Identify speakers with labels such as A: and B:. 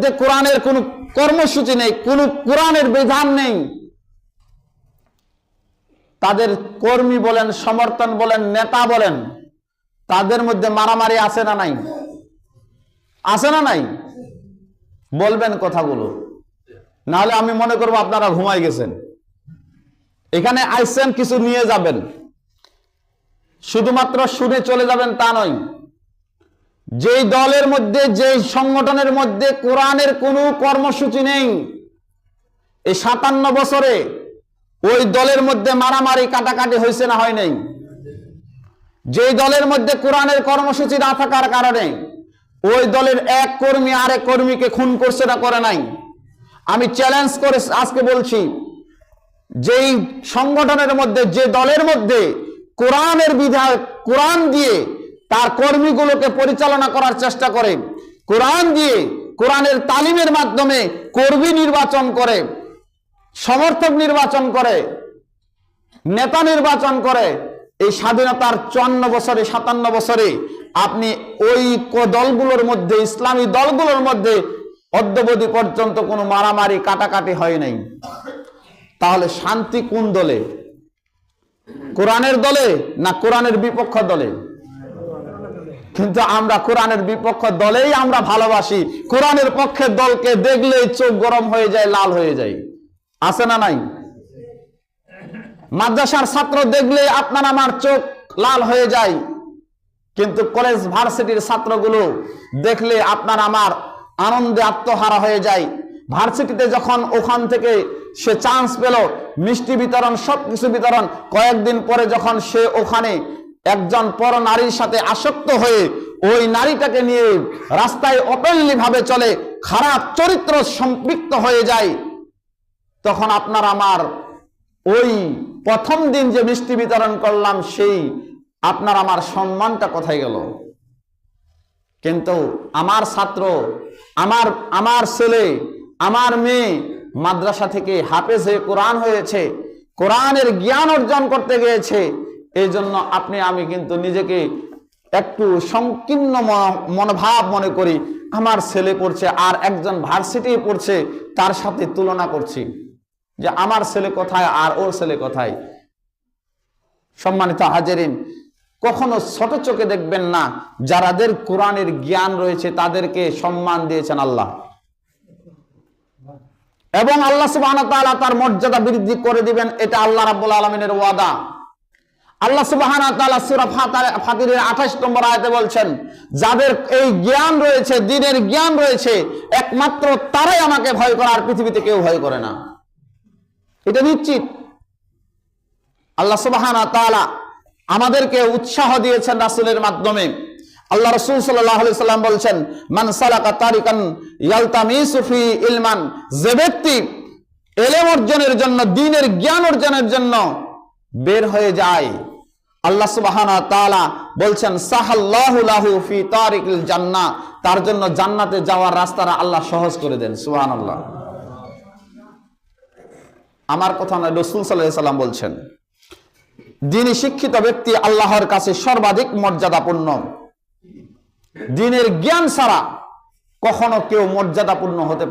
A: মধ্যে কোরআনের কোনো কর্মসূচি নেই, কোনো কোরআনের বিধান নেই। তাদের কর্মী বলেন, সমর্থন বলেন, নেতা বলেন, তাদের মধ্যে মারামারি আছে না নাই? আছে না নাই? বলবেন কথাগুলো। নাহলে আমি মনে করব আপনারা ঘুমাই গেছেন। এখানে আইসেন, কিছু নিয়ে যাবেন। শুধুমাত্র শুনে চলে যাবেন তা নয়। যেই দলের মধ্যে, যেই সংগঠনের মধ্যে কোরআনের কোনো কর্মসূচি নেই, এই সাতান্ন বছরে ওই দলের মধ্যে মারামারি, কাটাকাটি হয়েছে না হয় নাই? যেই দলের মধ্যে কোরআনের কর্মসূচি না থাকার কারণে ওই দলের এক কর্মী আরেক কর্মীকে খুন করছে না করে নাই? আমি চ্যালেঞ্জ করে আজকে বলছি, যেই সংগঠনের মধ্যে, যে দলের মধ্যে কোরআনের বিধায় কোরআন দিয়ে তার কর্মীগুলোকে পরিচালনা করার চেষ্টা করে। কোরআন দিয়ে কোরআনের তালিমের মাধ্যমে কর্মী নির্বাচন করে, সমর্থক নির্বাচন করে, নেতা নির্বাচন করে। এই স্বাধীনতার চুয়ান্ন বছরে, সাতান্ন বছরে আপনি ওই দলগুলোর মধ্যে, ইসলামী দলগুলোর মধ্যে অদ্যবধি পর্যন্ত কোনো মারামারি, কাটাকাটি হয় নাই। তাহলে শান্তি কোন দলে? কোরআনের দলে না কোরআনের বিপক্ষ দলে? কিন্তু আমরা কোরআনের বিপক্ষ দলেই আমরা ভালোবাসি। কোরআনের পক্ষের দলকে দেখলেই চোখ গরম হয়ে যায়, লাল হয়ে যায়। আছে না নাই? মাদ্রাসার ছাত্র দেখলে আপনার আমার চোখ লাল হয়ে যায়। কিন্তু কলেজ ভার্সিটির ছাত্রগুলো দেখলে আপনার আমার আনন্দে আত্মহারা হয়ে যায়। ভার্সিটিতে যখন ওখান থেকে সে চান্স পেল, মিষ্টি বিতরণ, সবকিছু বিতরণ, কয়েকদিন পরে যখন সে ওখানে একজন পর নারীর সাথে আসক্ত হয়ে ওই নারীটাকে নিয়ে রাস্তায় ওপেনলি ভাবে চলে, খারাপ চরিত্র সম্পৃক্ত হয়ে যায়। তখন আপনার আমার ওই প্রথম দিন যে মিষ্টি বিতরণ করলাম, সেই আপনার আমার সম্মানটা কোথায় গেল? কিন্তু আমার ছাত্র, আমার আমার ছেলে, আমার মেয়ে মাদ্রাসা থেকে হাফেজ হয়ে কোরআন হয়েছে, কোরআনের জ্ঞান অর্জন করতে গিয়েছে এই জন্য আপনি, আমি কিন্তু নিজেকে একটু সংকীর্ণ মনোভাব মনে করি। আমার ছেলে পড়ছে আর একজন ভার্সিটি পড়ছে, তার সাথে তুলনা করছি যে আমার ছেলে কোথায় আর ওর ছেলে কোথায়। সম্মানিত হাজেরিন, কখনো ছোট চোখে দেখবেন না, যারাদের কোরআনের জ্ঞান রয়েছে, তাদেরকে সম্মান দিয়েছেন আল্লাহ। এবং আল্লাহ ওয়া তার মর্যাদা বৃদ্ধি করে দিবেন, এটা আল্লাহ রাব্বুল আলামিনের ওয়াদা। আল্লাহ ফাতিরের 28 নম্বর আয়াতে বলছেন, যাদের এই জ্ঞান রয়েছে, দিনের জ্ঞান রয়েছে, একমাত্র তারাই আমাকে ভয় করে, আর পৃথিবীতে কেউ ভয় করে না। এটা নিশ্চিত। আল্লাহ সুবহানাহু ওয়া তাআলা আমাদেরকে উৎসাহ দিয়েছেন রাসূলের মাধ্যমে। আল্লাহ রাসূল সাল্লাল্লাহু সাল্লাম বলছেন, মান সালাকা তারিকান ইয়ালতামিসু ফি ইলমান যে ব্যক্তি এলেম অর্জনের জন্য, দিনের জ্ঞান অর্জনের জন্য বের হয়ে যায়। আল্লাহ সুবহানাহু ওয়া তাআলা বলছেন, সাহাল্লাহু ফি তারিকিল জান্নাহ। তার জন্য জান্নাতে যাওয়ার রাস্তাটা আল্লাহ সহজ করে দেন, সুবহানাল্লাহ। আমার কথা নয়, রসুল সাল্লাম বলছেন দিনী শিক্ষিত ব্যক্তি আল্লাহর কাছে সর্বাধিক মর্যাদাপূর্ণ। দিনের জ্ঞান ছাড়া কখনো কেউ মর্যাদাপূর্ণ হতে পারে